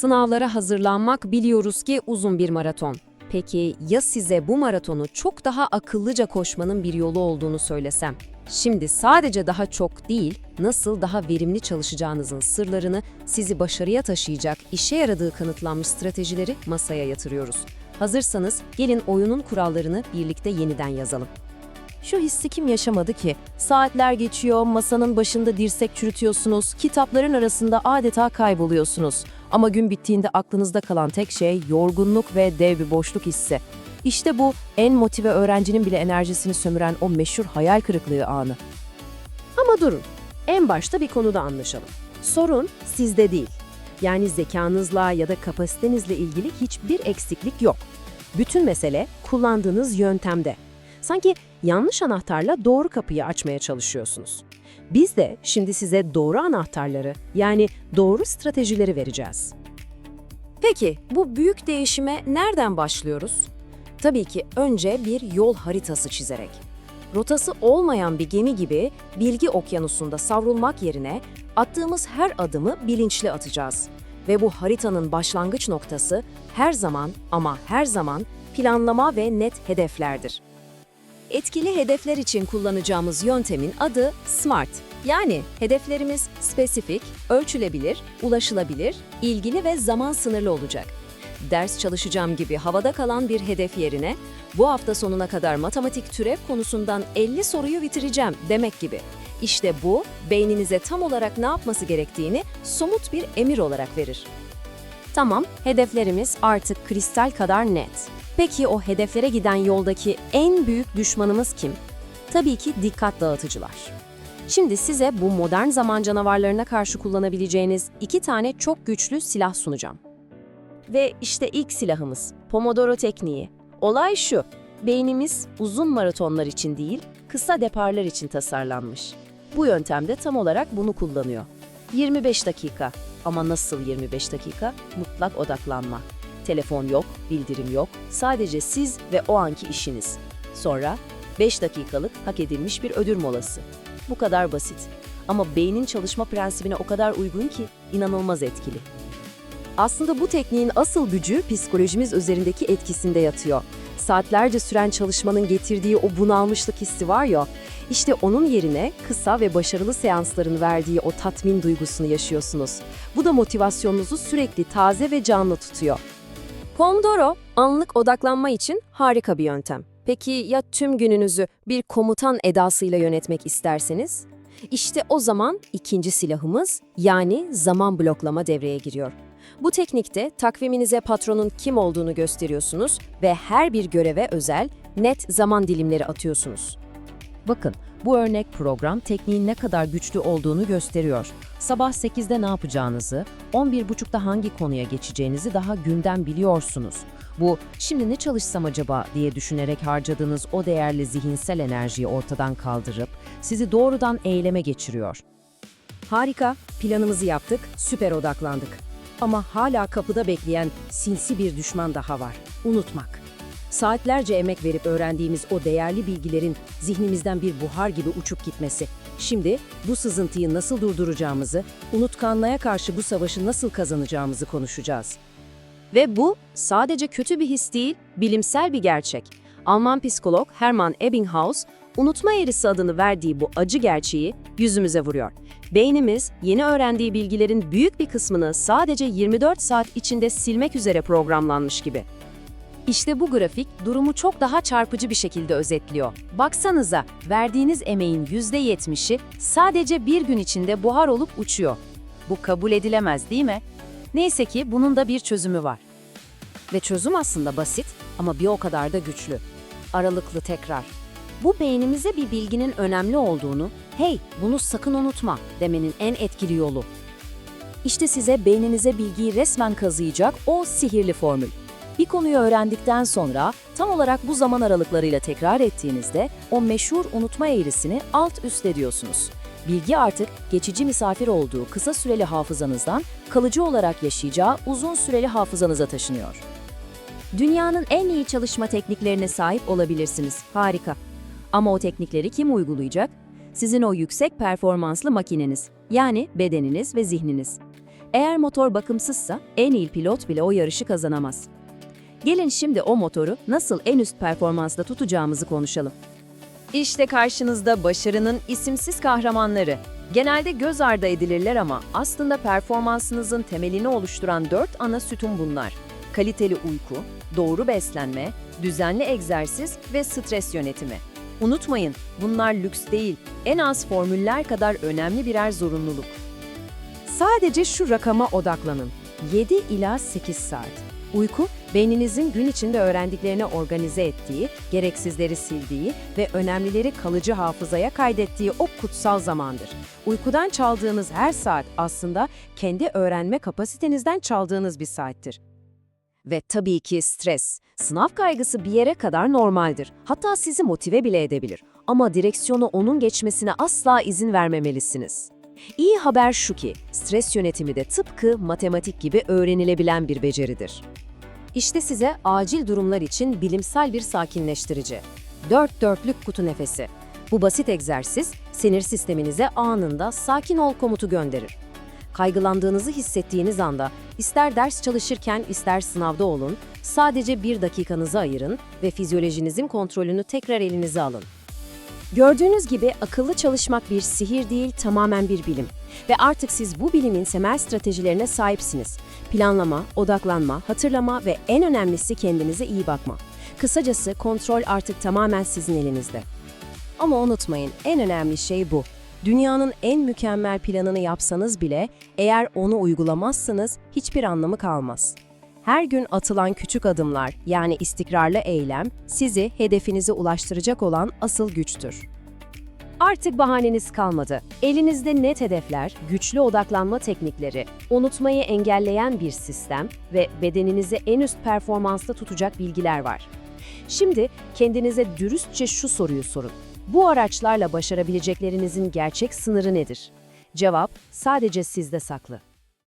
Sınavlara hazırlanmak biliyoruz ki uzun bir maraton. Peki ya size bu maratonu çok daha akıllıca koşmanın bir yolu olduğunu söylesem? Şimdi sadece daha çok değil, nasıl daha verimli çalışacağınızın sırlarını sizi başarıya taşıyacak, işe yaradığı kanıtlanmış stratejileri masaya yatırıyoruz. Hazırsanız gelin oyunun kurallarını birlikte yeniden yazalım. Şu hissi kim yaşamadı ki? Saatler geçiyor, masanın başında dirsek çürütüyorsunuz, kitapların arasında adeta kayboluyorsunuz. Ama gün bittiğinde aklınızda kalan tek şey yorgunluk ve dev bir boşluk hissi. İşte bu en motive öğrencinin bile enerjisini sömüren o meşhur hayal kırıklığı anı. Ama durun, en başta bir konuda anlaşalım. Sorun sizde değil. Yani zekanızla ya da kapasitenizle ilgili hiçbir eksiklik yok. Bütün mesele kullandığınız yöntemde. Sanki yanlış anahtarla doğru kapıyı açmaya çalışıyorsunuz. Biz de şimdi size doğru anahtarları, yani doğru stratejileri vereceğiz. Peki, bu büyük değişime nereden başlıyoruz? Tabii ki önce bir yol haritası çizerek. Rotası olmayan bir gemi gibi bilgi okyanusunda savrulmak yerine attığımız her adımı bilinçli atacağız. Ve bu haritanın başlangıç noktası her zaman ama her zaman planlama ve net hedeflerdir. Etkili hedefler için kullanacağımız yöntemin adı SMART. Yani hedeflerimiz spesifik, ölçülebilir, ulaşılabilir, ilgili ve zaman sınırlı olacak. Ders çalışacağım gibi havada kalan bir hedef yerine bu hafta sonuna kadar matematik türev konusundan 50 soruyu bitireceğim demek gibi. İşte bu beyninize tam olarak ne yapması gerektiğini somut bir emir olarak verir. Tamam, hedeflerimiz artık kristal kadar net. Peki o hedeflere giden yoldaki en büyük düşmanımız kim? Tabii ki dikkat dağıtıcılar. Şimdi size bu modern zaman canavarlarına karşı kullanabileceğiniz iki tane çok güçlü silah sunacağım. Ve işte ilk silahımız, Pomodoro tekniği. Olay şu, beynimiz uzun maratonlar için değil, kısa deparlar için tasarlanmış. Bu yöntemde tam olarak bunu kullanıyor. 25 dakika ama nasıl 25 dakika? Mutlak odaklanma. Telefon yok, bildirim yok, sadece siz ve o anki işiniz. Sonra 5 dakikalık hak edilmiş bir ödül molası. Bu kadar basit. Ama beynin çalışma prensibine o kadar uygun ki inanılmaz etkili. Aslında bu tekniğin asıl gücü psikolojimiz üzerindeki etkisinde yatıyor. Saatlerce süren çalışmanın getirdiği o bunalmışlık hissi var ya, işte onun yerine kısa ve başarılı seansların verdiği o tatmin duygusunu yaşıyorsunuz. Bu da motivasyonunuzu sürekli taze ve canlı tutuyor. Pomodoro, anlık odaklanma için harika bir yöntem. Peki ya tüm gününüzü bir komutan edasıyla yönetmek isterseniz? İşte o zaman ikinci silahımız yani zaman bloklama devreye giriyor. Bu teknikte takviminize patronun kim olduğunu gösteriyorsunuz ve her bir göreve özel, net zaman dilimleri atıyorsunuz. Bakın, bu örnek program tekniğin ne kadar güçlü olduğunu gösteriyor. Sabah 8'de ne yapacağınızı, 11.30'da hangi konuya geçeceğinizi daha günden biliyorsunuz. Bu, şimdi ne çalışsam acaba diye düşünerek harcadığınız o değerli zihinsel enerjiyi ortadan kaldırıp sizi doğrudan eyleme geçiriyor. Harika, planımızı yaptık, süper odaklandık. Ama hala kapıda bekleyen sinsi bir düşman daha var. Unutmak. Saatlerce emek verip öğrendiğimiz o değerli bilgilerin zihnimizden bir buhar gibi uçup gitmesi. Şimdi bu sızıntıyı nasıl durduracağımızı, unutkanlığa karşı bu savaşı nasıl kazanacağımızı konuşacağız. Ve bu sadece kötü bir his değil, bilimsel bir gerçek. Alman psikolog Hermann Ebbinghaus, unutma eğrisi adını verdiği bu acı gerçeği yüzümüze vuruyor. Beynimiz yeni öğrendiği bilgilerin büyük bir kısmını sadece 24 saat içinde silmek üzere programlanmış gibi. İşte bu grafik durumu çok daha çarpıcı bir şekilde özetliyor. Baksanıza, verdiğiniz emeğin %70'i sadece bir gün içinde buhar olup uçuyor. Bu kabul edilemez değil mi? Neyse ki bunun da bir çözümü var. Ve çözüm aslında basit ama bir o kadar da güçlü. Aralıklı tekrar. Bu beynimize bir bilginin önemli olduğunu, hey bunu sakın unutma demenin en etkili yolu. İşte size beyninize bilgiyi resmen kazıyacak o sihirli formül. Bir konuyu öğrendikten sonra tam olarak bu zaman aralıklarıyla tekrar ettiğinizde o meşhur unutma eğrisini alt üst ediyorsunuz. Bilgi artık geçici misafir olduğu kısa süreli hafızanızdan kalıcı olarak yaşayacağı uzun süreli hafızanıza taşınıyor. Dünyanın en iyi çalışma tekniklerine sahip olabilirsiniz. Harika. Ama o teknikleri kim uygulayacak? Sizin o yüksek performanslı makineniz, yani bedeniniz ve zihniniz. Eğer motor bakımsızsa en iyi pilot bile o yarışı kazanamaz. Gelin şimdi o motoru nasıl en üst performansla tutacağımızı konuşalım. İşte karşınızda başarının isimsiz kahramanları. Genelde göz ardı edilirler ama aslında performansınızın temelini oluşturan dört ana sütun bunlar. Kaliteli uyku, doğru beslenme, düzenli egzersiz ve stres yönetimi. Unutmayın, bunlar lüks değil, en az formüller kadar önemli birer zorunluluk. Sadece şu rakama odaklanın. 7 ila 8 saat. Uyku, beyninizin gün içinde öğrendiklerini organize ettiği, gereksizleri sildiği ve önemlileri kalıcı hafızaya kaydettiği o kutsal zamandır. Uykudan çaldığınız her saat aslında kendi öğrenme kapasitenizden çaldığınız bir saattir. Ve tabii ki stres. Sınav kaygısı bir yere kadar normaldir. Hatta sizi motive bile edebilir. Ama direksiyonu onun geçmesine asla izin vermemelisiniz. İyi haber şu ki, stres yönetimi de tıpkı matematik gibi öğrenilebilen bir beceridir. İşte size acil durumlar için bilimsel bir sakinleştirici. Dört dörtlük kutu nefesi. Bu basit egzersiz, sinir sisteminize anında sakin ol komutu gönderir. Kaygılandığınızı hissettiğiniz anda, ister ders çalışırken ister sınavda olun, sadece bir dakikanızı ayırın ve fizyolojinizin kontrolünü tekrar elinize alın. Gördüğünüz gibi akıllı çalışmak bir sihir değil, tamamen bir bilim. Ve artık siz bu bilimin temel stratejilerine sahipsiniz. Planlama, odaklanma, hatırlama ve en önemlisi kendinize iyi bakma. Kısacası kontrol artık tamamen sizin elinizde. Ama unutmayın, en önemli şey bu. Dünyanın en mükemmel planını yapsanız bile eğer onu uygulamazsanız hiçbir anlamı kalmaz. Her gün atılan küçük adımlar yani istikrarlı eylem sizi hedefinize ulaştıracak olan asıl güçtür. Artık bahaneniz kalmadı. Elinizde net hedefler, güçlü odaklanma teknikleri, unutmayı engelleyen bir sistem ve bedeninizi en üst performansla tutacak bilgiler var. Şimdi kendinize dürüstçe şu soruyu sorun. Bu araçlarla başarabileceklerinizin gerçek sınırı nedir? Cevap sadece sizde saklı.